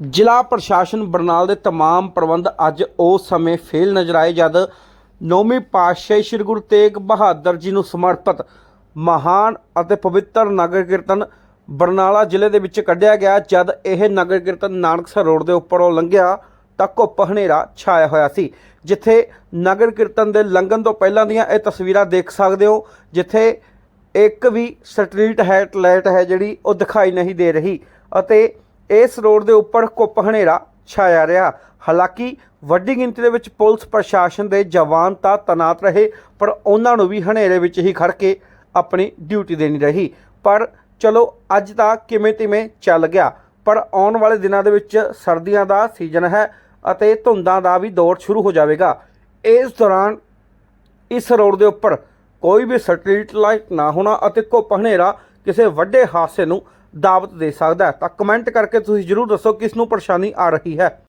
ਜ਼ਿਲ੍ਹਾ ਪ੍ਰਸ਼ਾਸਨ ਬਰਨਾਲ ਦੇ तमाम ਪ੍ਰਬੰਧ ਅੱਜ ਉਸ ਸਮੇਂ ਫੇਲ ਨਜ਼ਰ ਆਏ ਜਦ ਨੌਵੀਂ ਪਾਤਸ਼ਾਹੀ ਸ੍ਰੀ ਗੁਰੂ ਤੇਗ ਬਹਾਦਰ ਜੀ ਨੂੰ ਸਮਰਪਿਤ ਮਹਾਨ ਅਤੇ ਪਵਿੱਤਰ ਨਗਰ ਕੀਰਤਨ ਬਰਨਾਲਾ ਜ਼ਿਲ੍ਹੇ ਦੇ ਵਿੱਚ ਕੱਢਿਆ ਗਿਆ ਜਦ ਇਹ ਨਗਰ ਕੀਰਤਨ ਨਾਨਕਸਰ ਰੋਡ ਦੇ ਉੱਪਰੋਂ ਲੰਘਿਆ ਤਾਂ ਘੁੱਪ ਹਨੇਰਾ ਛਾਇਆ ਹੋਇਆ ਸੀ ਜਿੱਥੇ ਨਗਰ ਕੀਰਤਨ ਦੇ ਲੰਘਣ ਤੋਂ ਪਹਿਲਾਂ ਦੀਆਂ ਇਹ ਤਸਵੀਰਾਂ ਦੇਖ ਸਕਦੇ ਹੋ ਜਿੱਥੇ ਇੱਕ ਵੀ ਸਟਰੀਟ ਹੈਟ ਲਾਈਟ ਹੈ ਜਿਹੜੀ ਉਹ ਦਿਖਾਈ ਨਹੀਂ ਦੇ ਰਹੀ ਅਤੇ ਇਸ ਰੋਡ ਦੇ ਉੱਪਰ ਘੁੱਪ ਹਨੇਰਾ ਛਾਇਆ ਰਿਹਾ। ਹਾਲਾਂਕਿ ਵੱਡੀ ਗਿਣਤੀ ਦੇ ਵਿੱਚ ਪੁਲਿਸ ਪ੍ਰਸ਼ਾਸਨ ਦੇ ਜਵਾਨ ਤਾਂ ਤਨਾਤ ਰਹੇ, ਪਰ ਉਹਨਾਂ ਨੂੰ ਵੀ ਹਨੇਰੇ ਵਿੱਚ ਹੀ ਖੜ ਕੇ ਆਪਣੀ ਡਿਊਟੀ ਦੇਣੀ ਰਹੀ। ਪਰ ਚਲੋ, ਅੱਜ ਤਾਂ ਕਿਵੇਂ ਤਿਵੇਂ ਚੱਲ ਗਿਆ। ਪਰ ਆਉਣ ਵਾਲੇ ਦਿਨਾਂ ਦੇ ਵਿੱਚ ਸਰਦੀਆਂ ਦਾ ਸੀਜ਼ਨ ਹੈ ਅਤੇ ਧੁੰਦਾਂ ਦਾ ਵੀ ਦੌਰ ਸ਼ੁਰੂ ਹੋ ਜਾਵੇਗਾ। ਇਸ ਦੌਰਾਨ ਇਸ ਰੋਡ ਦੇ ਉੱਪਰ ਕੋਈ ਵੀ ਸਟਰੀਟ ਲਾਈਟ ਨਾ ਹੋਣਾ ਅਤੇ ਘੁੱਪ ਹਨੇਰਾ ਕਿਸੇ ਵੱਡੇ ਹਾਦਸੇ ਨੂੰ ਦਾਵਤ ਦੇ ਸਕਦਾ ਤਾਂ ਕਮੈਂਟ ਕਰਕੇ ਤੁਸੀਂ ਜਰੂਰ ਦੱਸੋ ਕਿਸ ਨੂੰ ਪਰੇਸ਼ਾਨੀ ਆ ਰਹੀ ਹੈ।